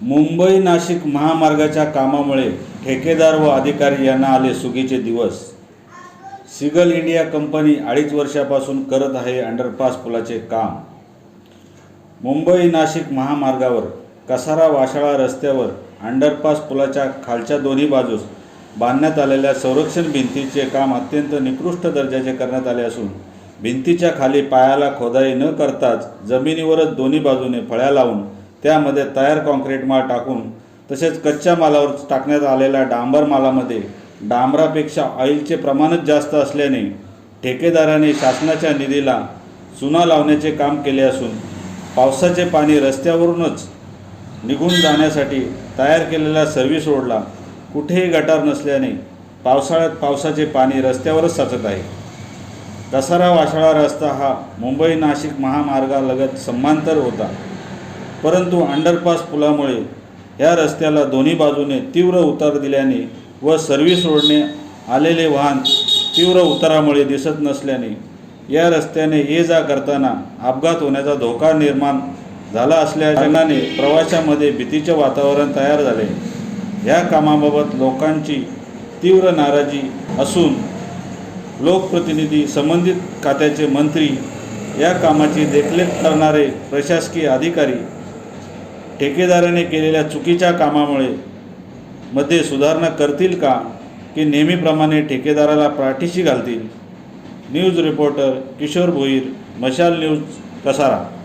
मुंबई नाशिक महामार्गाच्या कामामुळे ठेकेदार व अधिकारी यांना आले सुगीचे दिवस. सिगल इंडिया कंपनी अडीच वर्षापासून करत आहे अंडरपास पुलाचे काम. मुंबई नाशिक महामार्गावर कसारा वाशाळा रस्त्यावर अंडरपास पुलाच्या खालच्या दोन्ही बाजूस बांधण्यात आलेल्या संरक्षण भिंतीचे काम अत्यंत निकृष्ट दर्जाचे करण्यात आले असून भिंतीच्या खाली पायाला खोदाई न करताच जमिनीवरच दोन्ही बाजूने फळ्या लावून त्यामध्ये तयार कॉन्क्रीट माल टाकून तसेच कच्च्या मालावर टाकण्यात आलेल्या डांबर मालामध्ये डांबरापेक्षा ऑइलचे प्रमाणच जास्त असल्याने ठेकेदाराने शासनाच्या निधीला चुना लावण्याचे काम केले असून पावसाचे पाणी रस्त्यावरूनच निघून जाण्यासाठी तयार केलेला सर्व्हिस रोडला कुठेही गटार नसल्याने पावसाळ्यात पावसाचे पाणी रस्त्यावरच साचत आहे. दसरा वाशाळा रस्ता हा मुंबई नाशिक महामार्गालगत समांतर होता. परंतु अंडरपास पुलामुळे या रस्त्याला दोन्ही बाजूने तीव्र उतार दिल्याने व सर्व्हिस रोडने आलेले वाहन तीव्र उतारामुळे दिसत नसल्याने या रस्त्याने ये जा करताना अपघात होण्याचा धोका निर्माण झाला असल्याने प्रवाशामध्ये भीतीचे वातावरण तयार झाले. या कामाबाबत लोकांची तीव्र नाराजी असून लोकप्रतिनिधी संबंधित खात्याचे मंत्री या कामाची देखरेख करणारे प्रशासकीय अधिकारी ठेकेदाराने केलेल्या चुकीच्या कामामुळे मध्ये सुधारणा करतील का? की नेहमीप्रमाणे ठेकेदाराला पाठीशी घालतील? News reporter Kishor Bhoir Mashal news Kasara.